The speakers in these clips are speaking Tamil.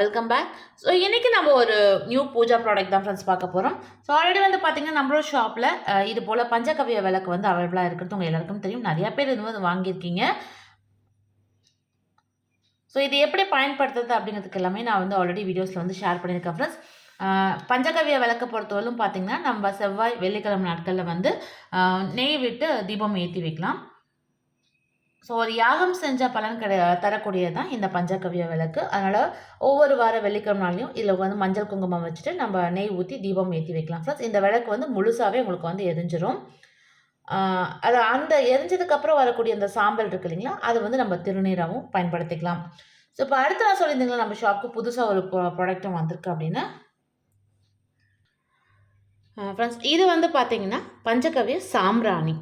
வெல்கம் பேக் ஸோ இன்றைக்கி நம்ம ஒரு நியூ பூஜா ப்ராடக்ட் தான் ஃப்ரெண்ட்ஸ் பார்க்க போகிறோம் ஸோ ஆல்ரெடி வந்து பார்த்தீங்கன்னா நம்மளோட ஷாப்பில் இது போல் பஞ்சகவிய விளக்கு வந்து அவைலபிளாக இருக்கிறது உங்கள் எல்லாருக்கும் தெரியும். நிறையா பேர் இது வந்து வாங்கியிருக்கீங்க. ஸோ இது எப்படி பயன்படுத்துறது அப்படிங்கிறதுக்கு எல்லாமே நான் வந்து ஆல்ரெடி வீடியோஸில் வந்து ஷேர் பண்ணியிருக்கேன் ஃப்ரெண்ட்ஸ் பஞ்சகவிய விளக்க பொறுத்தவரைக்கும் பார்த்தீங்கன்னா நம்ம செவ்வாய் வெள்ளிக்கிழமை நாட்களில் வந்து நெய் விட்டு தீபம் ஏற்றி வைக்கலாம். ஸோ ஒரு யாகம் செஞ்சால் பலன் கிடை தரக்கூடியது தான் இந்த பஞ்சகவிய விளக்கு. அதனால் ஒவ்வொரு வார வெள்ளிக்கிழமை நாளையும் இதில் வந்து மஞ்சள் குங்குமம் வச்சுட்டு நம்ம நெய் ஊற்றி தீபம் ஏற்றி வைக்கலாம். ஃப்ரெண்ட்ஸ் இந்த விளக்கு வந்து முழுசாகவே உங்களுக்கு வந்து எரிஞ்சிரும். அது அந்த எரிஞ்சதுக்கப்புறம் வரக்கூடிய அந்த சாம்பல் இருக்கு இல்லைங்களா அது வந்து நம்ம திருநீராகவும் பயன்படுத்திக்கலாம். ஸோ இப்போ அடுத்து நான் சொல்லியிருந்தீங்களா நம்ம ஷாப்புக்கு புதுசாக ஒரு ப்ராடக்ட்டும் வந்திருக்கு அப்படின்னா. ஃப்ரெண்ட்ஸ் இது வந்து பார்த்தீங்கன்னா பஞ்சகவிய சாம்பிராணி.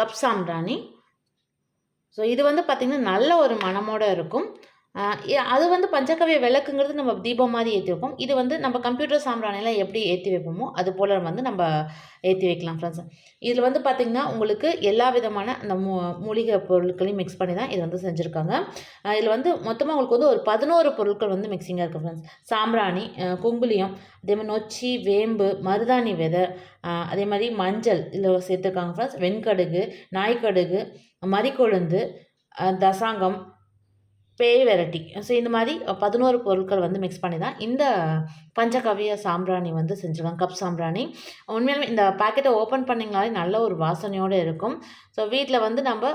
கப் சாம்பிராணி. ஸோ இது வந்து பார்த்திங்கன்னா நல்ல ஒரு மனமோடு இருக்கும். அது வந்து பஞ்சகவிய விளக்குங்கிறது நம்ம தீபம் மாதிரி ஏற்றி வைப்போம். இது வந்து நம்ம கம்ப்யூட்டர் சாம்பிராணிலாம் எப்படி ஏற்றி வைப்போமோ அது போல் வந்து நம்ம ஏற்றி வைக்கலாம் ஃப்ரெண்ட்ஸ் இதில் வந்து பார்த்திங்கன்னா உங்களுக்கு எல்லா விதமான அந்த மூ மூலிகை பொருட்களையும் மிக்ஸ் பண்ணி தான் இது வந்து செஞ்சுருக்காங்க. இதில் வந்து மொத்தமாக உங்களுக்கு வந்து ஒரு பதினோரு பொருட்கள் வந்து மிக்சிங்காக இருக்குது ஃப்ரெண்ட்ஸ் சாம்பிராணி ஆஹ் குங்குலியம் அதே மாதிரி நொச்சி வேம்பு மருதாணி விதை அதே மாதிரி மஞ்சள் இதில் சேர்த்துருக்காங்க ஃப்ரெண்ட்ஸ் வெண்கடுகு நாய்க்கடுகு மறிக்கொழுந்து தசாங்கம் பேய் வெரைட்டி. ஸோ இந்த மாதிரி பதினோரு பொருட்கள் வந்து மிக்ஸ் பண்ணி தான் இந்த பஞ்சகவிய சாம்பிராணி வந்து செஞ்சுருக்காங்க. கப் சாம்பிராணி. உண்மையிலுமே இந்த பாக்கெட்டை ஓப்பன் பண்ணிங்கனாலே நல்ல ஒரு வாசனையோடு இருக்கும். ஸோ வீட்டில் வந்து நம்ம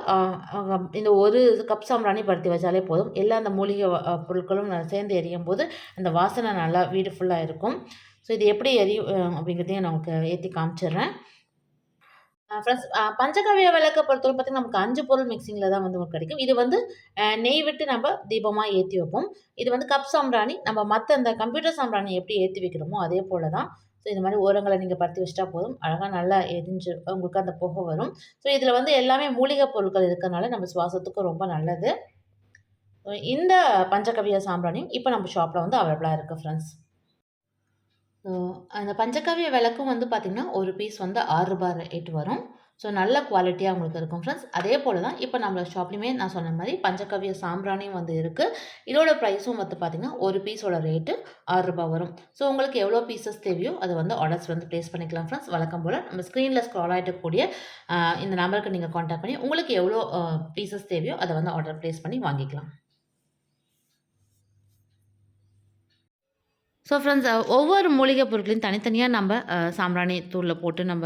இந்த ஒரு கப் சாம்பிராணி படுத்தி வச்சாலே போதும். எல்லா அந்த மூலிகை பொருட்களும் சேர்ந்து எரியும் போது அந்த வாசனை நல்லா வீடு ஃபுல்லாக இருக்கும். ஸோ இது எப்படி எரியும் அப்படிங்கிறதையும் நான் உங்களுக்கு ஏற்றி காமிச்சிடுறேன். ஃப்ரெண்ட்ஸ் பஞ்சகவிய விளக்கை பொறுத்தவரை பார்த்தீங்கன்னா நமக்கு அஞ்சு பொருள் மிக்சிங்கில் தான் வந்து உங்களுக்கு கிடைக்கும். இது வந்து நெய் விட்டு நம்ம தீபமாக ஏற்றி வைப்போம். இது வந்து கப் சாம்பிராணி நம்ம மற்ற அந்த கம்ப்யூட்டர் சாம்பிராணி எப்படி ஏற்றி வைக்கிறோமோ அதே போல் தான் ஸோ இந்த மாதிரி ஓரங்களை நீங்கள் படுத்தி வச்சிட்டா போதும். அழகாக நல்லா எரிஞ்சு உங்களுக்கு அந்த புகை வரும். ஸோ இதில் வந்து எல்லாமே மூலிகை பொருட்கள் இருக்கிறனால நம்ம சுவாசத்துக்கும் ரொம்ப நல்லது. இந்த பஞ்சகவிய சாம்பிராணியும் இப்போ நம்ம ஷாப்பில் வந்து அவைலபிளாக இருக்குது ஃப்ரெண்ட்ஸ் அந்த பஞ்சகாவிய விளக்கும் வந்து பார்த்திங்கன்னா ஒரு பீஸ் வந்து ஆறு ரூபாய் ரேட் வரும். ஸோ நல்ல குவாலிட்டியாக உங்களுக்கு இருக்கும் ஃப்ரெண்ட்ஸ் அதே போல் தான் இப்போ நம்மளோட ஷாப்லேயுமே நான் சொன்ன மாதிரி பஞ்சகவிய சாம்பிராணியும் வந்து இருக்குது இதோட ப்ரைஸும் வந்து பார்த்திங்கன்னா ஒரு பீஸோட ரேட்டு ஆறு ரூபாய் வரும். ஸோ உங்களுக்கு எவ்வளோ பீசஸ் தேவையோ அதை வந்து ஆர்டர்ஸ் வந்து ப்ளேஸ் பண்ணிக்கலாம் ஃப்ரெண்ட்ஸ் வழக்கம் போல் நம்ம ஸ்க்ரீனில் ஸ்க்ரால் ஆகிட்டக்கூடிய இந்த நம்பருக்கு நீங்கள் காண்டாக்ட் பண்ணி உங்களுக்கு எவ்வளோ பீசஸ் தேவையோ அதை வந்து ஆர்டர் ப்ளேஸ் பண்ணி வாங்கிக்கலாம். ஸோ ஃப்ரெண்ட்ஸ் ஒவ்வொரு மூலிகை பொருட்களையும் தனித்தனியாக நம்ம சாம்பிராணி தூளில் போட்டு நம்ம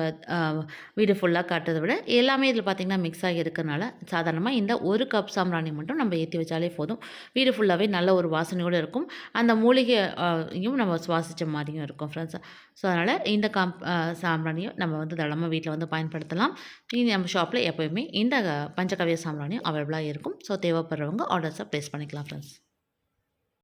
வீடு ஃபுல்லாக காட்டுறதை விட எல்லாமே இதில் பார்த்திங்கன்னா மிக்ஸ் ஆகி இருக்கறனால சாதாரணமாக இந்த ஒரு கப் சாம்பிராணி மட்டும் நம்ம ஏற்றி வச்சாலே போதும். வீடு ஃபுல்லாகவே நல்ல ஒரு வாசனையோடு இருக்கும். அந்த மூலிகையும் நம்ம சுவாசித்த மாதிரியும் இருக்கும் ஃப்ரெண்ட்ஸ் ஸோ அதனால் இந்த காம் சாம்பிராணியும் நம்ம வந்து தளமாக வீட்டில் வந்து பயன்படுத்தலாம். இனி நம்ம ஷாப்பில் எப்போயுமே இந்த பஞ்சகவிய சாம்பிராணியும் அவைலபிளாக இருக்கும். ஸோ தேவைப்படுறவங்க ஆர்டர்ஸை ப்ளேஸ் பண்ணிக்கலாம் ஃப்ரெண்ட்ஸ்